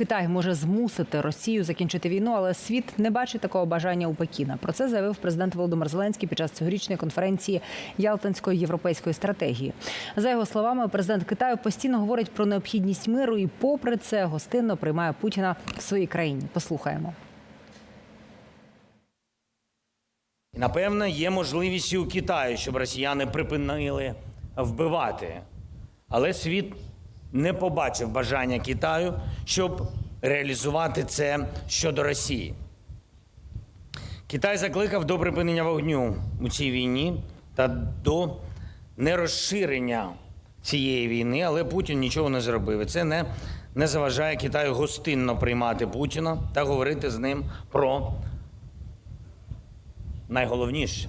Китай може змусити Росію закінчити війну, але світ не бачить такого бажання у Пекіна. Про це заявив президент Володимир Зеленський під час цьогорічної конференції Ялтинської європейської стратегії. За його словами, президент Китаю постійно говорить про необхідність миру і, попри це, гостинно приймає Путіна в своїй країні. Послухаємо. Напевно, є можливість і у Китаю, щоб росіяни припинили вбивати. Але світ не побачив бажання Китаю, щоб реалізувати це щодо Росії. Китай закликав до припинення вогню у цій війні та до нерозширення цієї війни, але Путін нічого не зробив. І це не, не заважає Китаю гостинно приймати Путіна та говорити з ним про найголовніше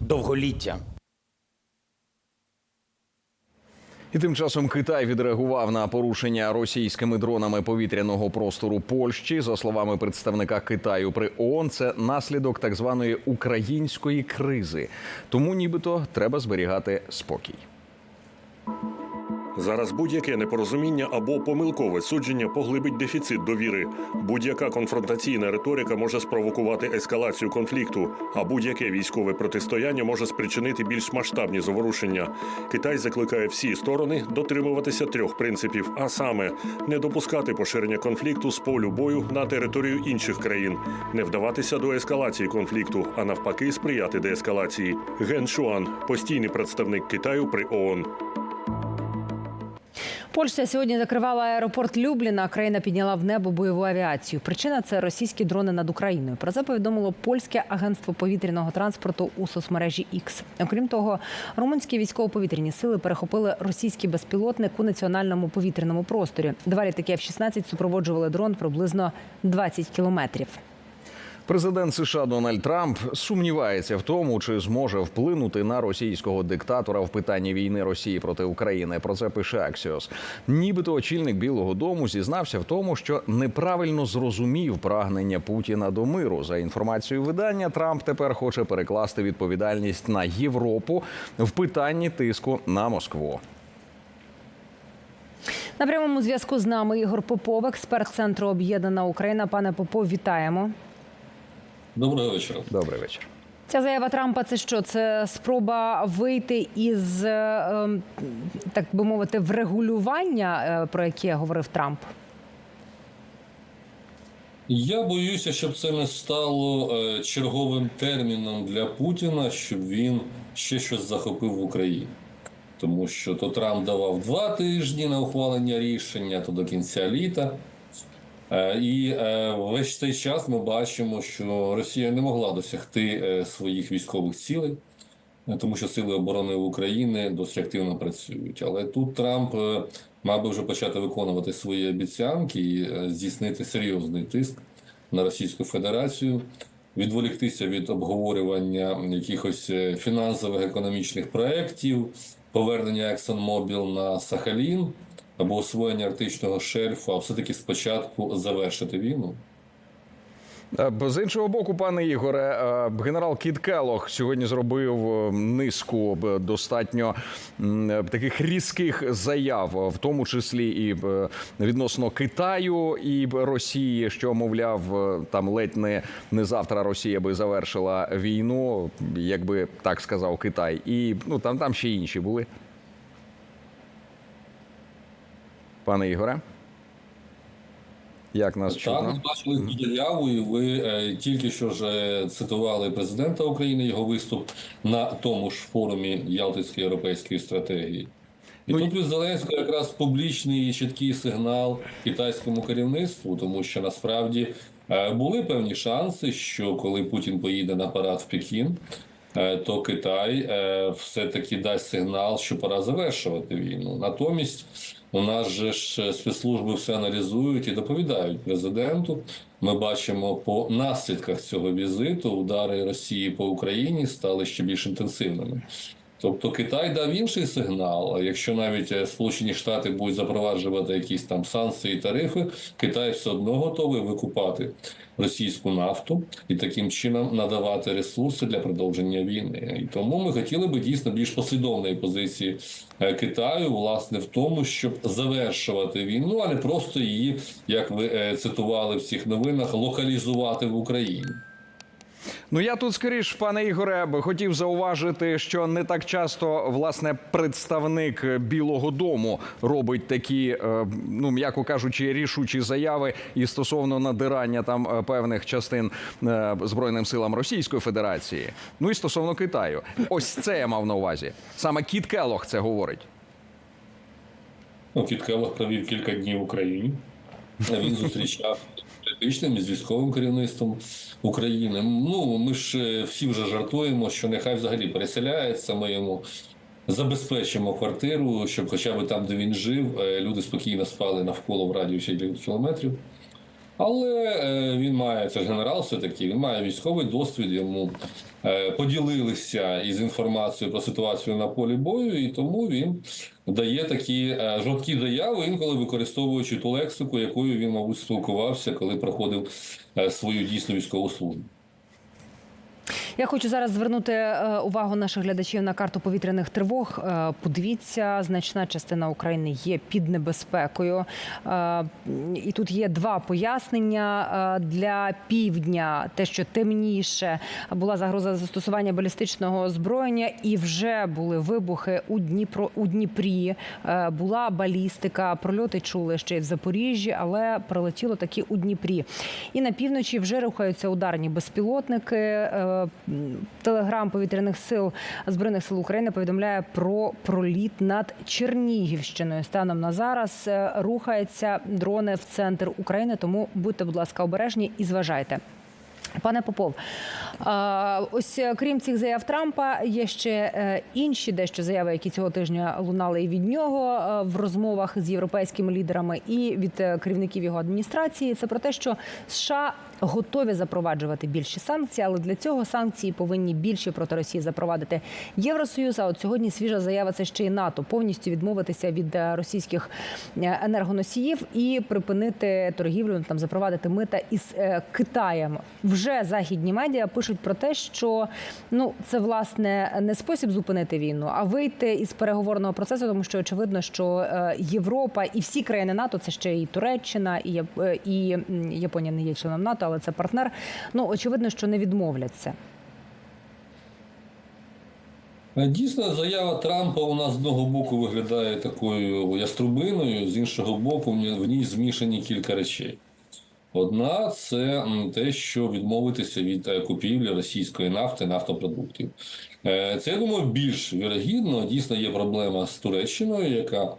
довголіття. І тим часом Китай відреагував на порушення російськими дронами повітряного простору Польщі. За словами представника Китаю при ООН, це наслідок так званої української кризи. Тому нібито треба зберігати спокій. Зараз будь-яке непорозуміння або помилкове судження поглибить дефіцит довіри. Будь-яка конфронтаційна риторика може спровокувати ескалацію конфлікту, а будь-яке військове протистояння може спричинити більш масштабні заворушення. Китай закликає всі сторони дотримуватися трьох принципів: а саме не допускати поширення конфлікту з полю бою на територію інших країн, не вдаватися до ескалації конфлікту, а навпаки, сприяти деескалації. Ген Шуан, постійний представник Китаю при ООН. Польща сьогодні закривала аеропорт Любліна. Країна підняла в небо бойову авіацію. Причина це російські дрони над Україною. Про це повідомило польське агентство повітряного транспорту у соцмережі X. Окрім того, румунські військово-повітряні сили перехопили російський безпілотник у національному повітряному просторі. Два літаки F-16 супроводжували дрон приблизно 20 кілометрів. Президент США Дональд Трамп сумнівається в тому, чи зможе вплинути на російського диктатора в питанні війни Росії проти України. Про це пише Axios. Нібито очільник Білого Дому зізнався в тому, що неправильно зрозумів прагнення Путіна до миру. За інформацією видання, Трамп тепер хоче перекласти відповідальність на Європу в питанні тиску на Москву. На прямому зв'язку з нами Ігор Попов, експерт центру Об'єднана Україна. Пане Попов, вітаємо. Доброго вечора. Добрий вечір. Ця заява Трампа це що? Це спроба вийти із, е, ем, так би мовити, врегулювання, е, про яке говорив Трамп. Я боюся, щоб це не стало е, черговим терміном для Путіна, щоб він ще щось захопив в Україні. Тому що то Трамп давав два тижні на ухвалення рішення, то до кінця літа. Е, І е, весь цей час ми бачимо, що Росія не могла досягти е, своїх військових цілей, тому що сили оборони України досить активно працюють. Але тут Трамп мав би вже почати виконувати свої обіцянки і здійснити серйозний тиск на Російську Федерацію, відволіктися від обговорювання якихось фінансових економічних проєктів, повернення ExxonMobil на Сахалін або освоєння арктичного шельфу, а все-таки спочатку завершити війну. З іншого боку, пане Ігоре, генерал Кіт Келох сьогодні зробив е, низку достатньо е, таких різких заяв, в тому числі і відносно Китаю і Росії, що мовляв, е, там ледь не, не завтра Росія би завершила війну, якби так сказав Китай, і ну там, там ще інші були. Пане Ігоре. Як нас Так, ми бачили заяву, і ви е, тільки що ж е, цитували президента України його виступ на тому ж форумі Ялтинської європейської стратегії. І Ну, тут від Зеленського якраз публічний і чіткий сигнал китайському керівництву, тому що насправді е, були певні шанси, що коли Путін поїде на парад в Пекін, е, то Китай е, все-таки дасть сигнал, що пора завершувати війну. Натомість у нас же ж спецслужби все аналізують і доповідають президенту. Ми бачимо по наслідках цього візиту удари Росії по Україні стали ще більш інтенсивними. Тобто Китай дав інший сигнал. Якщо навіть е, Сполучені Штати будуть запроваджувати якісь там санкції тарифи, Китай все одно готовий викупати російську нафту і таким чином надавати ресурси для продовження війни. І тому ми хотіли би дійсно більш послідовної позиції е, Китаю, власне, в тому, щоб завершувати війну, а не просто її, як ви е, цитували в цих новинах, локалізувати в Україні. Ну я тут скоріш, пане Ігоре, хотів зауважити, що не так часто власне представник Білого Дому робить такі, е, ну м'яко кажучи, рішучі заяви і стосовно надирання там е, певних частин е, збройним силам Російської Федерації. Ну і стосовно Китаю. Ось це я мав на увазі. Саме Кіт Келох це говорить. Ну, Кіт Келлог провів кілька днів в Україні. Він зустрічав політичним і з військовим керівництвом України. Ну, ми ж е, всі вже жартуємо, що нехай взагалі переселяється. Ми йому забезпечимо квартиру, щоб хоча б там, де він жив, е, люди спокійно спали навколо в радіусі кілометрів. Але е, він має це генерал, все таки він має військовий досвід. Йому е, поділилися із інформацією про ситуацію на полі бою, і тому він дає такі е, жорсткі заяви, інколи використовуючи ту лексику, якою він, мабуть, спілкувався, коли проходив свою дійсну військову службу. Я хочу зараз звернути е, увагу наших глядачів на карту повітряних тривог. Е, Подивіться, значна частина України є під небезпекою. Е, І тут є два пояснення для півдня. Те, що темніше була загроза застосування балістичного озброєння, і вже були вибухи у Дніпро у Дніпрі. Була балістика. Прольоти чули ще й в Запоріжжі, але прилетіло таки у Дніпрі. І на півночі вже рухаються ударні безпілотники. Телеграм повітряних сил збройних сил України повідомляє про проліт над Чернігівщиною. Станом на зараз е, рухаються дрони в центр України. Тому будьте, будь ласка, обережні і зважайте. Пане Попов, ось е, крім цих заяв Трампа, є ще е, інші дещо заяви, які цього тижня лунали і від нього е, в розмовах з європейськими лідерами, і від керівників його адміністрації. Це про те, що США готові запроваджувати більші санкції, але для цього санкції повинні більше проти Росії запровадити Євросоюз. А от сьогодні свіжа заява це ще й НАТО повністю відмовитися від російських енергоносіїв і припинити торгівлю, там запровадити мита із Китаєм. Вже західні медіа пишуть про те, що ну це власне не спосіб зупинити війну, а вийти із переговорного процесу, тому що очевидно, що е, Європа і всі країни НАТО, це ще і Туреччина, і е, і Японія не є членом НАТО, але це партнер. Ну очевидно, що не відмовляться. Е, Дійсно, заява Трампа у нас з одного боку виглядає такою яструбиною, з іншого боку, в ній змішані кілька речей. Одна це те, що відмовитися від е, купівлі російської нафти, нафтопродуктів. Е, Це я думаю більш вірогідно. Дійсно є проблема з Туреччиною, яка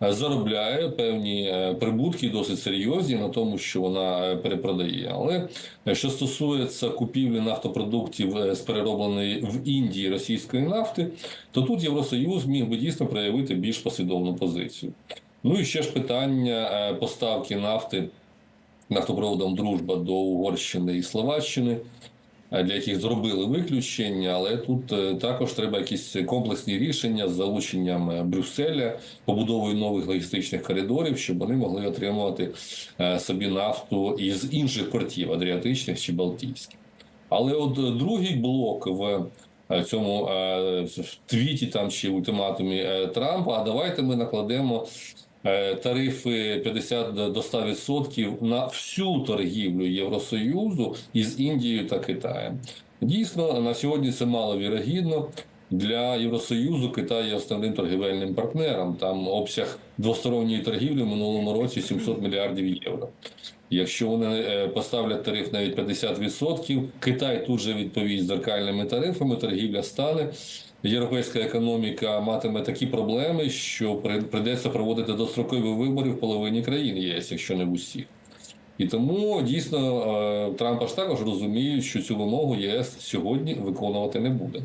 заробляє певні е, прибутки досить серйозні на тому, що вона перепродає. Але що стосується купівлі нафтопродуктів з переробленої в Індії російської нафти, то тут Євросоюз міг би дійсно проявити більш послідовну позицію. Ну і ще ж питання поставки нафти нафтопроводом Дружба до Угорщини і Словаччини, е, для яких зробили виключення, але тут е, також треба якісь комплексні рішення з залученням е, Брюсселя, побудовою нових логістичних коридорів, щоб вони могли отримувати собі нафту із інших портів Адріатичних чи Балтійських. Але от другий блок в цьому в твіті там чи ультиматумі Трампа, а давайте ми накладемо тарифи 50 до 100% на всю торгівлю Євросоюзу із Індією та Китаєм. Дійсно, на сьогодні це маловірогідно. Для Євросоюзу Китай є основним торгівельним партнером. Там обсяг двосторонньої торгівлі в минулому році 700 мільярдів євро. Якщо вони е, поставлять тариф навіть 50%, Китай тут же відповість зеркальними тарифами, торгівля стане. Європейська економіка матиме такі проблеми, що придеться проводити дострокові вибори в половині країн ЄС, якщо не в усіх. І тому дійсно е, Трамп аж також розуміє, що цю вимогу ЄС сьогодні виконувати не буде.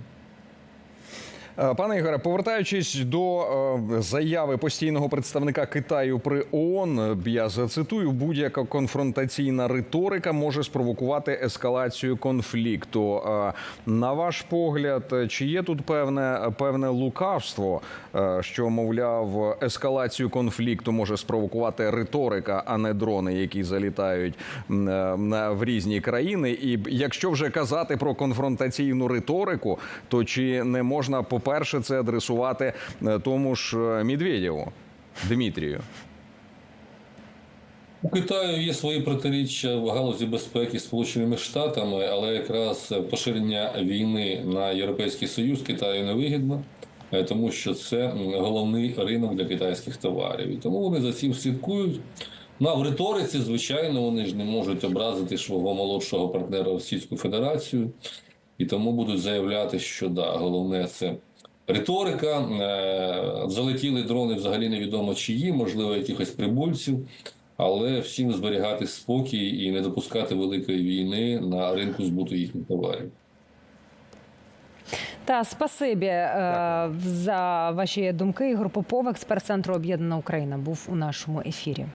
Е, Пане Ігоре, повертаючись до е, заяви постійного представника Китаю при ООН, я зацитую: будь-яка конфронтаційна риторика може спровокувати ескалацію конфлікту. Е, На ваш погляд, чи є тут певне певне лукавство, що мовляв, ескалацію конфлікту може спровокувати риторика, а не дрони, які залітають в різні країни? І якщо вже казати про конфронтаційну риторику, то чи не можна, по-перше, це адресувати е, тому ж е, Медведєву Дмитрію? У Китаю є свої протиріччя в галузі безпеки Сполученими Штатами, але якраз поширення війни на Європейський Союз Китаю невигідно, е, тому що це головний ринок для китайських товарів. І тому вони за цим слідкують. Ну, а в риториці, звичайно, вони ж не можуть образити свого молодшого партнера Російську Федерацію, і тому будуть заявляти, що да, головне це риторика. Е, Залетіли дрони взагалі невідомо чиї, можливо, якихось прибульців. Але всім зберігати спокій і не допускати великої війни на ринку збуту їхніх товарів. Та спасибі е, за ваші думки. Ігор Попов, експерт центру Об'єднана Україна, був у нашому ефірі.